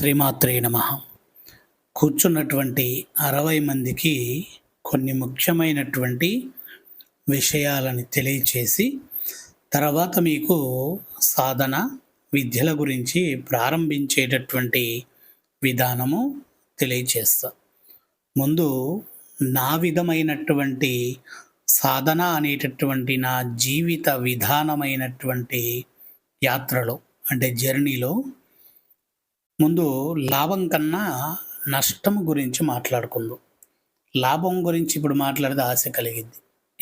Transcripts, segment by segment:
శ్రీమాత్రే నమ. కూర్చున్నటువంటి అరవై మందికి కొన్ని ముఖ్యమైనటువంటి విషయాలని తెలియచేసి తర్వాత మీకు సాధన విద్యల గురించి ప్రారంభించేటటువంటి విధానము తెలియచేస్తా. ముందు నా విధమైనటువంటి సాధన అనేటటువంటి నా జీవిత విధానమైనటువంటి యాత్రలో అంటే జర్నీలో ముందు లాభం కన్నా నష్టం గురించి మాట్లాడుకుందాం. లాభం గురించి ఇప్పుడు మాట్లాడితే ఆశ కలిగిద్ది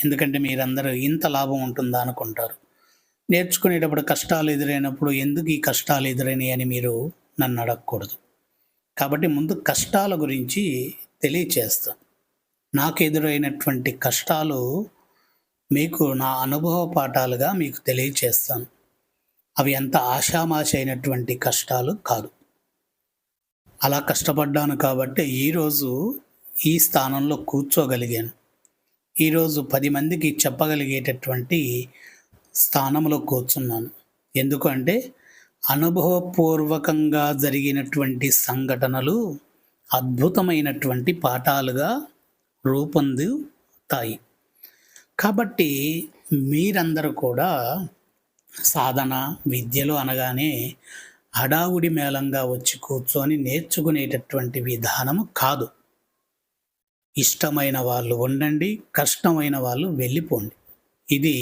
ఎందుకంటే మీరందరూ ఇంత లాభం ఉంటుందా అనుకుంటారు. నేర్చుకునేటప్పుడు కష్టాలు ఎదురైనప్పుడు ఎందుకు ఈ కష్టాలు ఎదురైనాయి అని మీరు నన్ను అడగకూడదు. కాబట్టి ముందు కష్టాల గురించి తెలియచేస్తా. నాకు ఎదురైనటువంటి కష్టాలు మీకు నా అనుభవ పాఠాలుగా మీకు తెలియచేస్తాను. అవి ఎంత ఆషామాష అయినటువంటి కష్టాలు కాదు. అలా కష్టపడ్డాను కాబట్టి ఈరోజు ఈ స్థానంలో కూర్చోగలిగాను. ఈరోజు పది మందికి చెప్పగలిగేటటువంటి స్థానంలో కూర్చున్నాను. ఎందుకంటే అనుభవపూర్వకంగా జరిగినటువంటి సంఘటనలు అద్భుతమైనటువంటి పాఠాలుగా రూపొందుతాయి. కాబట్టి మీరందరూ కూడా సాధన విద్యలు అనగానే హడావుడి మేళంగా వచ్చి కూర్చొని నేర్చుకునేటటువంటి విధానము కాదు. ఇష్టమైన వాళ్ళు ఉండండి కష్టమైన వాళ్ళు వెళ్ళిపోండి. ఇది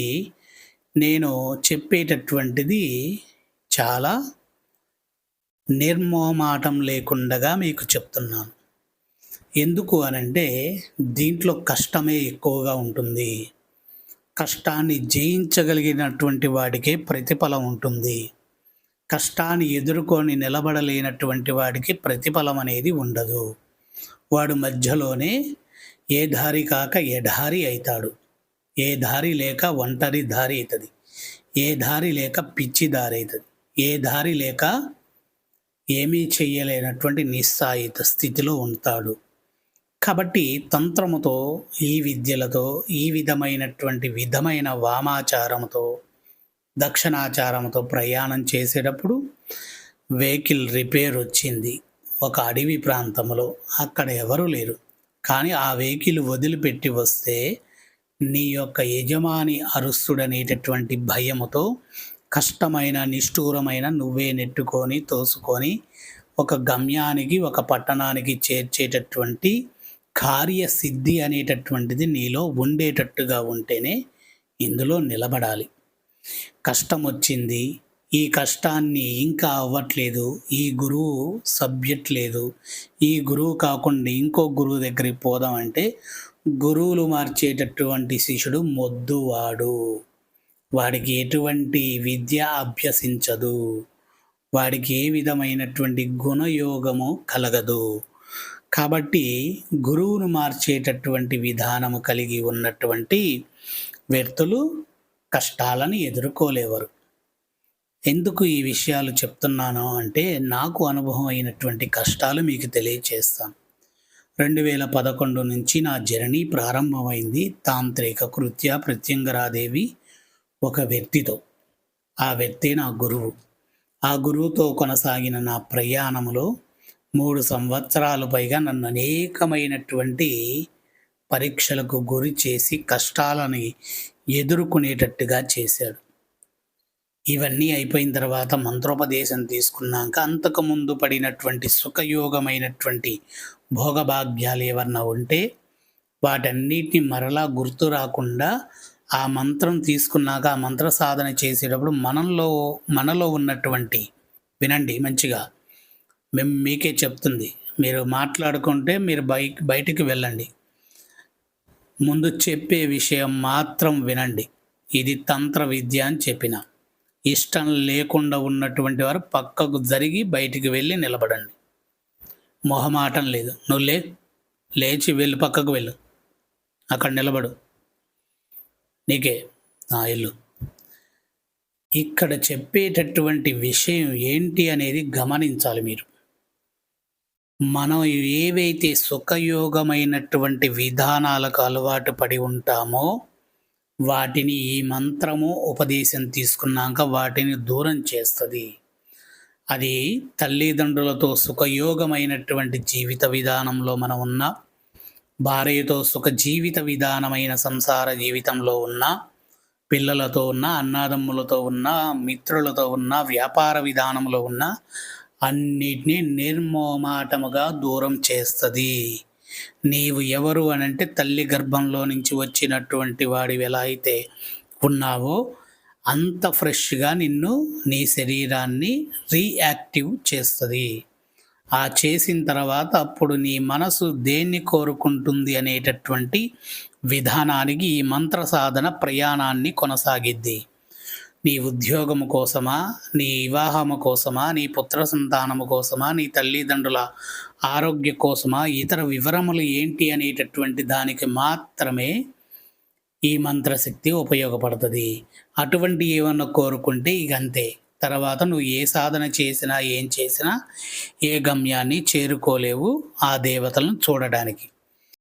నేను చెప్పేటటువంటిది చాలా నిర్మోమాటం లేకుండగా మీకు చెప్తున్నాను. ఎందుకు అనంటే దీంట్లో కష్టమే ఎక్కువగా ఉంటుంది. కష్టాన్ని జయించగలిగినటువంటి వాడికే ప్రతిఫలం ఉంటుంది. కష్టాన్ని ఎదుర్కొని నిలబడలేనటువంటి వాడికి ప్రతిఫలం అనేది ఉండదు. వాడు మధ్యలోనే ఏ దారి కాక ఎడారి అవుతాడు. ఏ దారి లేక ఒంటరి దారి అవుతుంది. ఏ దారి లేక పిచ్చి దారి అవుతుంది. ఏ దారి లేక ఏమీ చేయలేనటువంటి నిస్సాయిత స్థితిలో ఉంటాడు. కాబట్టి తంత్రముతో ఈ విద్యలతో ఈ విధమైనటువంటి విధమైన వామాచారంతో దక్షిణాచారంతో ప్రయాణం చేసేటప్పుడు వెహికల్ రిపేర్ వచ్చింది. ఒక అడవి ప్రాంతంలో అక్కడ ఎవరూ లేరు. కానీ ఆ వెహికల్ వదిలిపెట్టి వస్తే నీ యొక్క యజమాని అరుస్తుడనేటటువంటి భయముతో కష్టమైన నిష్ఠూరమైన నువ్వే నెట్టుకొని తోసుకొని ఒక గమ్యానికి ఒక పట్టణానికి చేర్చేటటువంటి కార్యసిద్ధి అనేటటువంటిది నీలో ఉండేటట్టుగా ఉంటేనే ఇందులో నిలబడాలి. కష్టం వచ్చింది ఈ కష్టాన్ని ఇంకా అవ్వట్లేదు. ఈ గురువు సబ్జెక్ట్ లేదు ఈ గురువు కాకుండా ఇంకో గురువు దగ్గరికి పోదామంటే గురువులు మార్చేటటువంటి శిష్యుడు మొద్దువాడు. వాడికి ఎటువంటి విద్య అభ్యసించదు. వాడికి ఏ విధమైనటువంటి గుణయోగము కలగదు. కాబట్టి గురువును మార్చేటటువంటి విధానము కలిగి ఉన్నటువంటి వ్యక్తులు కష్టాలను ఎదుర్కోలేవరు. ఎందుకు ఈ విషయాలు చెప్తున్నాను అంటే నాకు అనుభవం అయినటువంటి కష్టాలు మీకు తెలియచేస్తాను. రెండు వేల పదకొండు నుంచి నా జర్నీ ప్రారంభమైంది తాంత్రిక కృత్య ప్రత్యంగరాదేవి ఒక వ్యక్తితో. ఆ వ్యక్తి నా గురువు. ఆ గురువుతో కొనసాగిన నా ప్రయాణంలో మూడు సంవత్సరాలు పైగా నన్ను అనేకమైనటువంటి పరీక్షలకు గురి చేసి కష్టాలని ఎదుర్కొనేటట్టుగా చేశాడు. ఇవన్నీ అయిపోయిన తర్వాత మంత్రోపదేశం తీసుకున్నాక అంతకుముందు పడినటువంటి సుఖయోగమైనటువంటి భోగభాగ్యాలు ఏమన్నా ఉంటే వాటన్నిటిని మరలా గుర్తు రాకుండా ఆ మంత్రం తీసుకున్నాక ఆ మంత్ర సాధన చేసేటప్పుడు మనలో మనలో ఉన్నటువంటి వినండి మంచిగా. మేము మీకే చెప్తుంది. మీరు మాట్లాడుకుంటే మీరు బైక్ బయటికి వెళ్ళండి. ముందు చెప్పే విషయం మాత్రం వినండి. ఇది తంత్ర విద్య అని చెప్పిన. ఇష్టం లేకుండా ఉన్నటువంటి వారు పక్కకు జరిగి బయటికి వెళ్ళి నిలబడండి. మొహమాటం లేదు. నువ్వు లే లేచి వెళ్ళి పక్కకు వెళ్ళు. అక్కడ నిలబడు. నీకే నా ఇల్లు. ఇక్కడ చెప్పేటటువంటి విషయం ఏంటి అనేది గమనించాలి మీరు. మనం ఏవైతే సుఖయోగమైనటువంటి విధానాలకు అలవాటు పడి ఉంటామో వాటిని ఈ మంత్రము ఉపదేశం తీసుకున్నాక వాటిని దూరం చేస్తుంది. అది తల్లిదండ్రులతో సుఖయోగమైనటువంటి జీవిత విధానంలో మనం ఉన్న భార్యతో సుఖ జీవిత విధానమైన సంసార జీవితంలో ఉన్న పిల్లలతో ఉన్న అన్నాదమ్ములతో ఉన్న మిత్రులతో ఉన్న వ్యాపార విధానంలో ఉన్న అన్నిటినీ నిర్మోమాటముగా దూరం చేస్తుంది. నీవు ఎవరు అనంటే తల్లి గర్భంలో నుంచి వచ్చినటువంటి వాడివి ఎలా అయితే ఉన్నావో అంత ఫ్రెష్గా నిన్ను నీ శరీరాన్ని రీయాక్టివ్ చేస్తుంది. ఆ చేసిన తర్వాత అప్పుడు నీ మనసు దేన్ని కోరుకుంటుంది అనేటటువంటి విధానానికి ఈ మంత్ర సాధన ప్రయాణాన్ని కొనసాగిద్ది. నీ ఉద్యోగము కోసమా నీ వివాహము కోసమా నీ పుత్ర సంతానము కోసమా నీ తల్లిదండ్రుల ఆరోగ్య కోసమా ఇతర వివరములు ఏంటి అనేటటువంటి దానికి మాత్రమే ఈ మంత్రశక్తి ఉపయోగపడుతుంది. అటువంటి ఏమన్నా కోరుకుంటే ఇక అంతే. తర్వాత నువ్వు ఏ సాధన చేసినా ఏం చేసినా ఏ గమ్యాన్ని చేరుకోలేవు ఆ దేవతలను చూడడానికి.